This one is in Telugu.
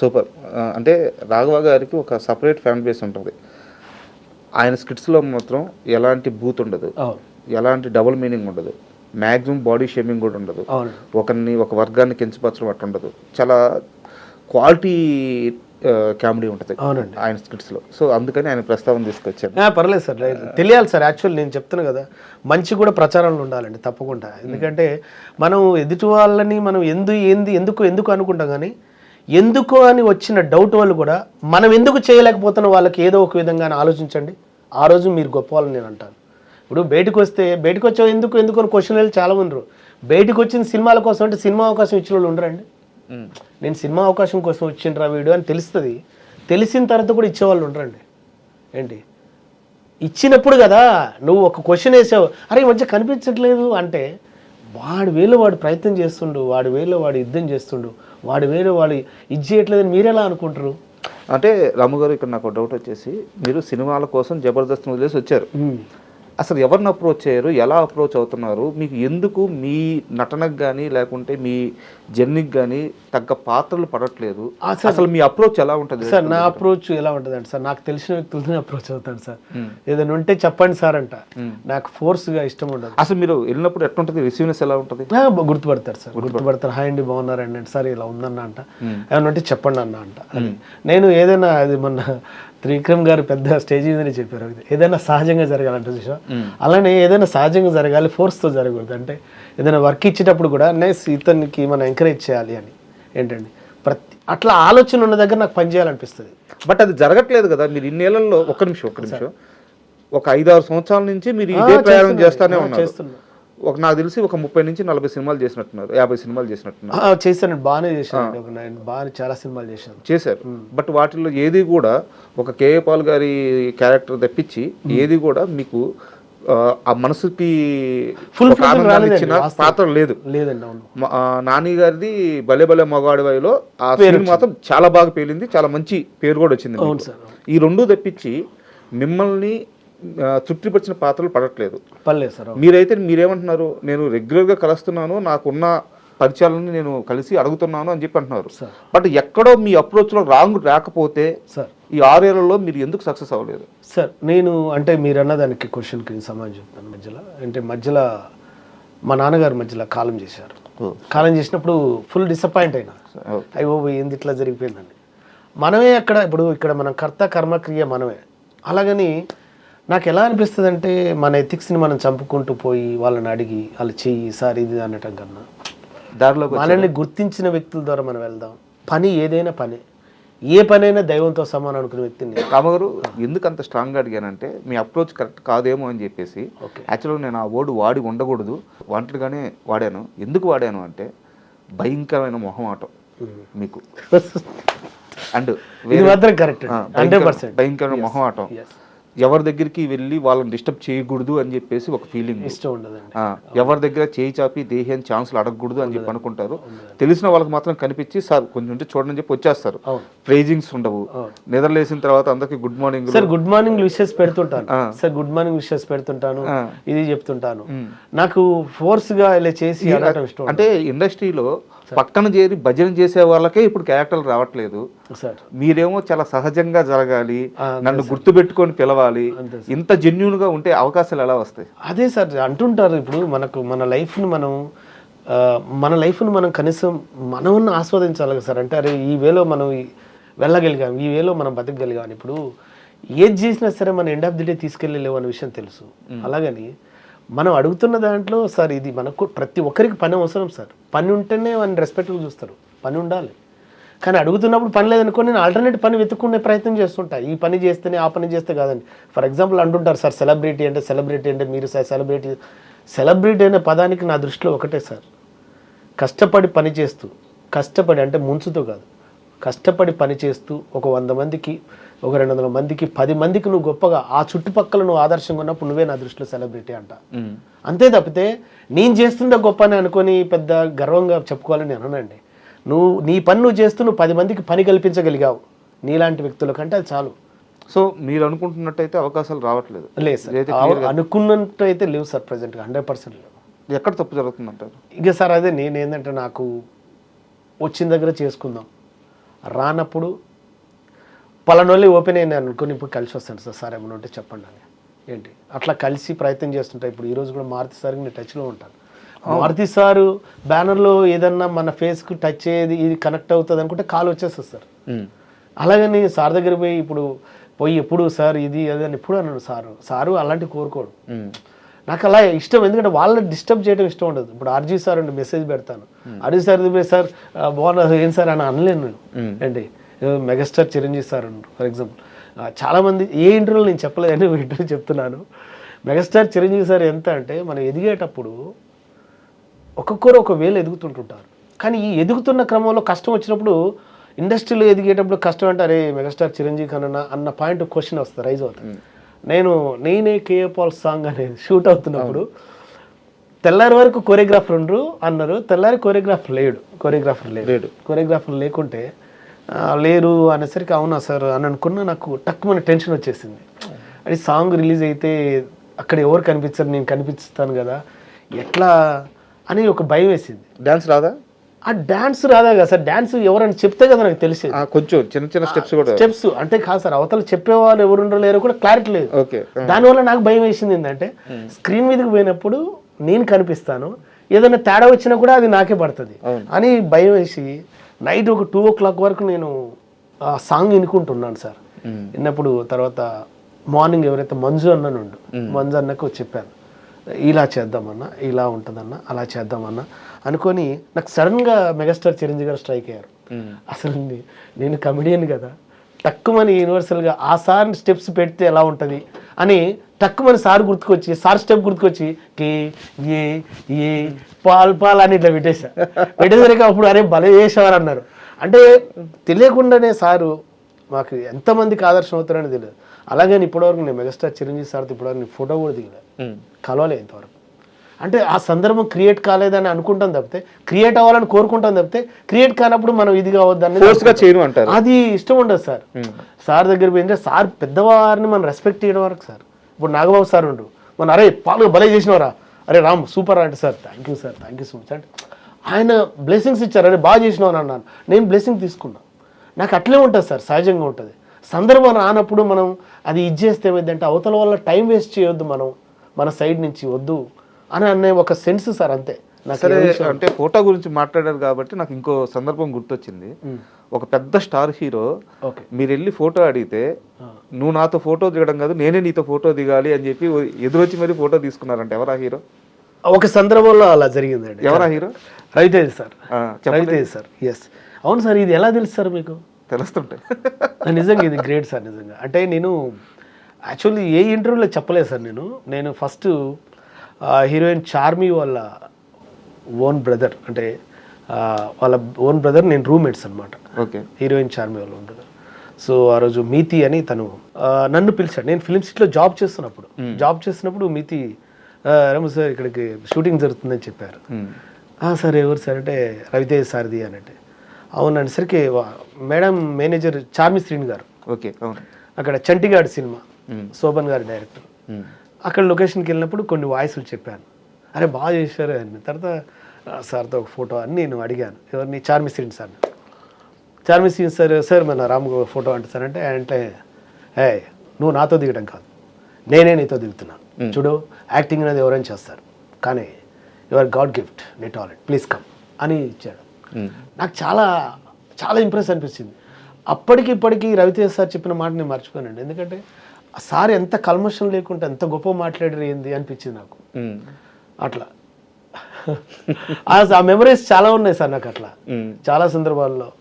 సూపర్. అంటే రాఘవ గారికి ఒక సపరేట్ ఫ్యాన్ బేస్ ఉంటుంది. ఆయన స్కిట్స్లో మాత్రం ఎలాంటి బూత్ ఉండదు. ఎలాంటి డబుల్ మీనింగ్ ఉండదు. మ్యాక్సిమం బాడీ షేమింగ్ కూడా ఉండదు. ఒకరిని ఒక వర్గాన్ని కించపరచడం అట్లా ఉండదు. చాలా క్వాలిటీ కామెడీ ఉంటుంది అవునండి. ఆయన స్కిట్స్లో. సో అందుకని ఆయన ప్రస్తావన తీసుకొచ్చారు. పర్లేదు సార్. తెలియాలి సార్. యాక్చువల్ నేను చెప్తాను కదా మంచి కూడా ప్రచారంలో ఉండాలండి తప్పకుండా. ఎందుకంటే మనం ఎదుటి వాళ్ళని మనం ఎందు ఏంది ఎందుకు ఎందుకు అనుకుంటాం కానీ ఎందుకు అని వచ్చిన డౌట్ వాళ్ళు కూడా మనం ఎందుకు చేయలేకపోతున్న వాళ్ళకి ఏదో ఒక విధంగా ఆలోచించండి. ఆ రోజు మీరు గొప్ప వాళ్ళని నేను అంటాను. ఇప్పుడు బయటకు వస్తే బయటకు వచ్చావు ఎందుకు ఎందుకు అని క్వశ్చన్ వాళ్ళు చాలా ఉండరు బయటకు వచ్చిన సినిమాల కోసం అంటే సినిమా అవకాశం ఇచ్చిన వాళ్ళు ఉండరండి. నేను సినిమా అవకాశం కోసం వచ్చిండ్రా వీడియో అని తెలుస్తుంది. తెలిసిన తర్వాత కూడా ఇచ్చేవాళ్ళు ఉండరండి. ఏంటి? ఇచ్చినప్పుడు కదా నువ్వు ఒక క్వశ్చన్ వేసావు. అరే మధ్య కనిపించట్లేదు అంటే వాడి వేలో వాడు ప్రయత్నం చేస్తుండు వాడి వేలో వాడు యుద్ధం చేస్తుండు. వాడి వేలో వాడు ఇది చేయట్లేదని మీరెలా అనుకుంటారు? అంటే రాము గారు ఇక్కడ నాకు డౌట్ వచ్చేసి మీరు సినిమాల కోసం జబర్దస్త్ వదిలేసి వచ్చారు. అసలు ఎవరిని అప్రోచ్ అయ్యారు ఎలా అప్రోచ్ అవుతున్నారు? మీకు ఎందుకు మీ నటనకు కానీ లేకుంటే మీ జర్నీకి కానీ తగ్గ పాత్రలు పడట్లేదు. అసలు మీ అప్రోచ్ ఎలా ఉంటుంది? సార్ నా అప్రోచ్ ఎలా ఉంటుందండి సార్ నాకు తెలిసిన వ్యక్తులతో అప్రోచ్ అవుతాను సార్. ఏదైనా ఉంటే చెప్పండి సార్ అంట. నాకు ఫోర్స్గా ఇష్టం ఉండదు. అసలు మీరు వెళ్ళినప్పుడు ఎట్లుంటుంది? రిసీవ్నెస్ ఎలా ఉంటుంది? గుర్తుపడతారు సార్. గుర్తుపడతారు. హాయ్ అండి బాగున్నారండి సార్ ఇలా ఉందన్న అంట. ఏమన్నా ఉంటే చెప్పండి అన్న అంట. నేను ఏదైనా అది మొన్న త్రివిక్రమ్ గారు పెద్ద స్టేజ్ మీదనే చెప్పారు. ఏదైనా సహజంగా జరగాలంటే చూసా అలానే ఏదైనా సహజంగా జరగాలి ఫోర్స్తో జరగకూడదు. అంటే ఏదైనా వర్క్ ఇచ్చేటప్పుడు కూడా నెక్స్ట్ ఇతనికి మనం ఎంకరేజ్ చేయాలి అని. ఏంటండి? ప్రతి అట్లా ఆలోచన ఉన్న దగ్గర నాకు పని చేయాలనిపిస్తుంది. బట్ అది జరగట్లేదు కదా. మీరు ఇన్నేళ్ళలో ఒక్క నిమిషం ఒక్క నిమిషం ఒక ఐదారు సంవత్సరాల నుంచి మీరు ఇదే ప్రయాణం చేస్తానే ఉన్నారు. చేస్తున్నా ఒక నాకు తెలిసి ఒక ముప్పై నుంచి నలభై సినిమాలు చేసినట్టున్నారు యాభై సినిమాలు చేసినట్టున్నారు. చేశాను బాగానే చేశాను బాగా చాలా సినిమాలు చేశాను. చేశారు. బట్ వాటిల్లో ఏది కూడా ఒక కేఏ పాల్ గారి క్యారెక్టర్ తప్పించి ఏది కూడా మీకు ఆ, మనసుకి fulfill ఆనందాన్ని ఇచ్చిన. పాత్ర లేదు. లేదండి నాని గారిది భలే భలే మగాడివాయిలో ఆ సీన్ మాత్రం చాలా బాగా పేలింది చాలా మంచి పేరు కూడా వచ్చింది ఈ రెండు తప్పించి మిమ్మల్ని ఆ, తృప్తిపరిచిన పాత్రలు పడట్లేదు. పర్లేదు సార్. మీరైతే మీరేమంటున్నారు? నేను రెగ్యులర్గా కలుస్తున్నాను నాకున్న పరిచయాలను నేను కలిసి అడుగుతున్నాను అని చెప్పి అంటున్నారు. సార్. బట్ ఎక్కడో మీ అప్రోచ్లో రాంగ్ రాకపోతే సార్. ఈ ఆరేళ్ళలో మీరు ఎందుకు సక్సెస్ అవ్వలేదు? సార్ నేను అంటే మీరు అన్నదానికి క్వశ్చన్కి సమాధానం చెప్తాను మధ్యలో. అంటే మధ్యలో మా నాన్నగారు మధ్యలో కాలం చేశారు. కాలం చేసినప్పుడు ఫుల్ డిసప్పాయింట్ అయినా. అయ్యో ఏంది ఇట్లా జరిగిపోయిందని మనమే అక్కడ ఇప్పుడు ఇక్కడ మనం కర్త కర్మక్రియ మనమే. అలాగని నాకు ఎలా అనిపిస్తుంది అంటే మన ఎథిక్స్ని మనం చంపుకుంటూ పోయి వాళ్ళని అడిగి వాళ్ళు చెయ్యి సార్ ఇది అనటం కన్నా. దారిలోకి మనల్ని గుర్తించిన వ్యక్తుల ద్వారా మనం వెళ్దాం. పని ఏదైనా పని. ఏ పనైనా దైవంతో సమానం అనుకునే వ్యక్తిని. రామగారు ఎందుకు అంత స్ట్రాంగ్గా అడిగానంటే మీ అప్రోచ్ కరెక్ట్ కాదేమో అని చెప్పేసి. యాక్చువల్గా నేను ఆ వర్డ్ వాడి ఉండకూడదు. వాంటెడ్గానే వాడాను. ఎందుకు వాడాను అంటే భయంకరమైన మొహమాటం మీకు. అండ్ ఇది మాత్రం కరెక్ట్ హండ్రెడ్ పర్సెంట్. భయంకరమైన మొహమాటం. ఎవరి దగ్గరికి వెళ్ళి వాళ్ళని డిస్టర్బ్ చేయకూడదు అని చెప్పేసి ఒక ఫీలింగ్ ఇష్టం ఉండదండి. ఎవరి దగ్గర చేయి చాపి దేహం ఛాన్సులు అడగకూడదు అని చెప్పి అనుకుంటారు. తెలిసిన వాళ్ళకి మాత్రం కనిపించి సార్ కొంచెం ఉంటే చూడండి అని చెప్పి వచ్చేస్తారు. ప్రైజింగ్స్ ఉండవు. నిద్రలేసిన తర్వాత అందరికి good morning sir good morning wishes పెడుతుంటాను. Sir good morning wishes పెడుతుంటాను. ఇది చెప్తుంటాను. నాకు ఫోర్స్గా ఇలా చేసి. అంటే ఇండస్ట్రీలో పక్కన చేరి భజన చేసే వాళ్ళకే ఇప్పుడు క్యారెక్టర్లు రావట్లేదు. సార్. మీరేమో చాలా సహజంగా జరగాలి నన్ను గుర్తుపెట్టుకొని పిలవాలి. అంతే ఇంత జెన్యున్గా ఉంటే అవకాశాలు ఎలా వస్తాయి? అదే సార్ అంటుంటారు ఇప్పుడు మనకు మన లైఫ్ని మనం ఆ, మన లైఫ్ని మనం కనీసం మనం ఆస్వాదించాలి కదా సార్. అంటే అరే ఈ వేలో మనం వెళ్ళగలిగాం ఈ వేలో మనం బతకగలిగాం. ఇప్పుడు ఏది చేసినా సరే మన ఎండ్ ఆఫ్ ది డే తీసుకెళ్ళలేవు అనే విషయం తెలుసు. అలాగని మనం అడుగుతున్న దాంట్లో సార్ ఇది మనకు ప్రతి ఒక్కరికి పని అవసరం సార్. పని ఉంటేనే వాళ్ళని రెస్పెక్ట్గా చూస్తారు. పని ఉండాలి. కానీ అడుగుతున్నప్పుడు పని లేదనుకో నేను ఆల్టర్నేట్ పని వెతుక్కునే ప్రయత్నం చేస్తుంటా. ఈ పని చేస్తేనే ఆ పని చేస్తే కాదండి ఫర్ ఎగ్జాంపుల్ అంటుంటారు సార్ సెలబ్రిటీ అంటే సెలబ్రిటీ అంటే మీరు సార్ సెలబ్రిటీ సెలబ్రిటీ అనే పదానికి నా దృష్టిలో ఒకటే సార్. కష్టపడి పని చేస్తూ కష్టపడి అంటే ముంచుతో కాదు. కష్టపడి పని చేస్తూ ఒక వంద మందికి ఒక రెండు వందల మందికి పది మందికి నువ్వు గొప్పగా ఆ చుట్టుపక్కల నువ్వు ఆదర్శంగా ఉన్నప్పుడు నువ్వే నా దృష్టిలో సెలబ్రిటీ అంట. అంతే తప్పితే నేను చేస్తుందే గొప్ప అని అనుకొని పెద్ద గర్వంగా చెప్పుకోవాలని నేను అననండి. నువ్వు నీ పని నువ్వు చేస్తూ నువ్వు పది మందికి పని కల్పించగలిగావు నీలాంటి వ్యక్తుల కంటే అది చాలు. సో మీరు అనుకుంటున్నట్టయితే అవకాశాలు రావట్లేదు. లేదు సార్. ఇదైతే అవ- అనుకున్నట్టు అయితే లేవు సార్ ప్రజెంట్గా హండ్రెడ్ పర్సెంట్ లేవు. ఎక్కడ తప్పు జరుగుతుందంటారు? ఇక సార్ అదే నేను ఏంటంటే నాకు వచ్చిన దగ్గర చేసుకుందాం. రానప్పుడు పలానోళ్ళి ఓపెన్ అయింది అనుకుని ఇప్పుడు కలిసి వస్తాను సార్ సార్ ఏమైనా ఉంటే చెప్పండి అని. ఏంటి? అట్లా కలిసి ప్రయత్నం చేస్తుంటా ఇప్పుడు ఈ రోజు కూడా మారుతి సార్కి నేను టచ్లో ఉంటాను. మారుతి సారు బ్యానర్లో ఏదన్నా మన ఫేస్కి టచ్ అయ్యేది ఇది కనెక్ట్ అవుతుంది అనుకుంటే కాల్ వచ్చేస్తుంది సార్. అలాగని సార్ దగ్గర పోయి ఇప్పుడు పోయి ఎప్పుడు సార్ ఇది అది అని ఎప్పుడు అన్నాడు సారు. సారు అలాంటివి కోరుకోడు. నాకు అలా ఇష్టం ఎందుకంటే వాళ్ళని డిస్టర్బ్ చేయడం ఇష్టం ఉండదు. ఇప్పుడు ఆర్జీ సార్ అండి మెసేజ్ పెడతాను. ఆర్జీ సార్ సార్ బాగున్నారు ఏం సార్ అని అనలేను నేను. ఏదో మెగాస్టార్ చిరంజీవి సార్ అన్నారు ఫర్ ఎగ్జాంపుల్ చాలా మంది ఏ ఇంటర్వ్యూలో నేను చెప్పలేదు అని ఇంటర్వ్యూ చెప్తున్నాను. మెగాస్టార్ చిరంజీవి సార్ ఎంత అంటే మనం ఎదిగేటప్పుడు ఒక్కొక్కరు ఒక వేలు ఎదుగుతుంటుంటారు. కానీ ఈ ఎదుగుతున్న క్రమంలో కష్టం వచ్చినప్పుడు ఇండస్ట్రీలో ఎదిగేటప్పుడు కష్టం అంటే అరే మెగాస్టార్ చిరంజీవి కన్నా అన్న పాయింట్ క్వశ్చన్ వస్తుంది రైజ్ అవుతుంది. నేను నేనే కేఏ పాల్ సాంగ్ అనేది షూట్ అవుతున్నప్పుడు తెల్లారి వరకు కొరియోగ్రాఫర్ ఉండరు అన్నారు. తెల్లారి కొరియోగ్రాఫర్ లేడు. కొరియోగ్రాఫర్ లేడు. కొరియోగ్రాఫర్ లేకుంటే లేరు అనేసరికి అవునా సార్ అని అనుకున్నా నాకు టక్కుమని టెన్షన్ వచ్చేసింది. అది సాంగ్ రిలీజ్ అయితే అక్కడ ఎవరు కనిపించారు నేను కనిపిస్తాను కదా ఎట్లా అని ఒక భయం వేసింది. డాన్స్ రాదా? ఆ డాన్స్ రాదా కదా సార్? డాన్స్ ఎవరైనా చెప్తే కదా నాకు తెలిసేది ఆ, కొంచెం చిన్న చిన్న స్టెప్స్ కూడా. స్టెప్స్. అంటే కాదు సార్ అవతల చెప్పేవాళ్ళు ఎవరు ఉండరు లేరో కూడా క్లారిటీ లేదు. ఓకే. దానివల్ల నాకు భయం వేసింది ఏంటంటే స్క్రీన్ మీదకి పోయినప్పుడు నేను కనిపిస్తాను ఏదైనా తేడా వచ్చినా కూడా అది నాకే పడుతుంది. అని భయం వేసి నైట్ ఒక టూ ఓ క్లాక్ వరకు నేను ఆ సాంగ్ వినుకుంటున్నాను సార్. విన్నప్పుడు తర్వాత మార్నింగ్ ఎవరైతే మంజు అన్నను ఉండు మంజు అన్నకు చెప్పాను. ఇలా చేద్దామన్నా ఇలా ఉంటుందన్నా అలా చేద్దామన్నా అనుకొని నాకు సడన్గా మెగాస్టార్ చిరంజీవి గారు స్ట్రైక్ అయ్యారు. అసలు నేను కమెడియన్ కదా టక్కుమని యూనివర్సల్గా ఆ సార్ స్టెప్స్ పెడితే ఎలా ఉంటుంది అని టక్కుమని సార్ గుర్తుకొచ్చి సార్ స్టెప్ గుర్తుకొచ్చి కే ఏ ఏ పాల్ పాల్ అని ఇట్లా పెట్టేశా. పెట్టేసరికి అప్పుడు అరే భలే చేసేవారు అన్నారు. అంటే తెలియకుండానే సారు మాకు ఎంతమందికి ఆదర్శం అవుతారని తెలియదు. అలాగే ఇప్పటివరకు నేను మెగాస్టార్ చిరంజీవి సార్తో ఇప్పటివరకు నేను ఫోటో కూడా దిగలేదు ఉమ్. కలవలే ఇంతవరకు. అంటే ఆ సందర్భం క్రియేట్ కాలేదని అనుకుంటాం తప్పితే క్రియేట్ అవ్వాలని కోరుకుంటాం తప్పితే క్రియేట్ కానప్పుడు మనం ఇది కావద్దని చేయను అంటారు. అది ఇష్టం ఉండదు సార్. సార్ దగ్గర పోయింటే సార్ పెద్దవారిని మనం రెస్పెక్ట్ చేయడం వరకు సార్. ఇప్పుడు నాగబాబు సార్ ఉండు. మన అరే పాలు భలే చేసినవరా. అరే రామ్ సూపర్ అంటే sir. Thank you sir thank you so much అంటే ఆయన బ్లెస్సింగ్స్ ఇచ్చారు. అరే బాగా చేసినావు అని అన్నాను. నేను బ్లెస్సింగ్ తీసుకున్నా. నాకు అట్లే ఉంటుంది సార్. సహజంగా ఉంటుంది. సందర్భం రానప్పుడు మనం అది ఇచ్చేస్తే ఏమైందంటే అవతల వల్ల టైం వేస్ట్ చేయొద్దు మనం మన సైడ్ నుంచి వద్దు అని అనే ఒక సెన్స్ సార్ అంతే. సరే అంటే ఫోటో గురించి మాట్లాడారు కాబట్టి నాకు ఇంకో సందర్భం గుర్తొచ్చింది. ఒక పెద్ద స్టార్ హీరో ఓకే. మీరు వెళ్ళి ఫోటో అడిగితే నువ్వు నాతో ఫోటో దిగడం కాదు నేనే నీతో ఫోటో దిగాలి అని చెప్పి ఎదురొచ్చి మరి ఫోటో తీసుకున్నారంట. ఎవరా హీరో? ఒక సందర్భంలో అలా జరిగిందండి. ఎవరా hero? Raviteja sir. Raviteja sir yes అవును సార్ ఇది ఎలా తెలుసు సార్ మీకు? తెలుస్తుంటాయి. నిజంగా ఇది గ్రేట్ సార్ నిజంగా. అంటే నేను యాక్చువల్లీ ఏ ఇంటర్వ్యూలో చెప్పలేదు సార్ నేను. నేను ఫస్ట్ హీరోయిన్ చార్మి వాళ్ళ ఓన్ బ్రదర్ అంటే వాళ్ళ ఓన్ బ్రదర్ నేను రూమ్మేట్స్ అనమాట ఓకే. హీరోయిన్ చార్మి వాళ్ళు ఉండదు సో ఆ రోజు మీతి అని తను నన్ను పిలిచాడు. నేను ఫిలిం సిటీలో జాబ్ చేస్తున్నప్పుడు జాబ్ చేస్తున్నప్పుడు మీతి "ఆ, రమ సార్ ఇక్కడికి షూటింగ్ జరుగుతుందని చెప్పారు. "ఆ, సార్ ఎవరు సార్ అంటే రవితేజ్ సార్ది అని అంటే. అవును అనేసరికి వా- మేడం మేనేజర్ చార్మి శ్రీని గారు. ఓకే అవును. అక్కడ చంటిగాడ్ సినిమా. శోభన్ గారి డైరెక్టర్. అక్కడ లొకేషన్కి వెళ్ళినప్పుడు కొన్ని వాయిస్లు చెప్పాను. అరే బాగా చేశారు అని. తర్వాత "ఆ, సార్తో ఒక ఫోటో అని నేను అడిగాను. ఎవరిని? Charmi Srini sir Charmi Srini sir sir మన రామ్ ఫోటో అంటే సార్ అంటే అంటే ఏ నువ్వు నాతో దిగడం కాదు. నేనే నీతో దిగుతున్నాను చూడు యాక్టింగ్ అనేది ఎవరైనా చేస్తారు. కానీ యువర్ గాడ్ గిఫ్ట్ నీ టాలెంట్. Please come. అని ఇచ్చాడు. నాకు చాలా చాలా ఇంప్రెస్ అనిపించింది అప్పటికి ఇప్పటికీ రవితేజ్ సార్ చెప్పిన మాట నేను మర్చిపోయానండి. ఎందుకంటే ఆ సార్ ఎంత కల్మషం లేకుండా ఎంత గొప్ప మాట్లాడారు ఏంది అనిపించింది నాకు. అట్లా. ఆ- మెమరీస్ చాలా ఉన్నాయి సార్ నాకు అట్లా. చాలా సందర్భాల్లో.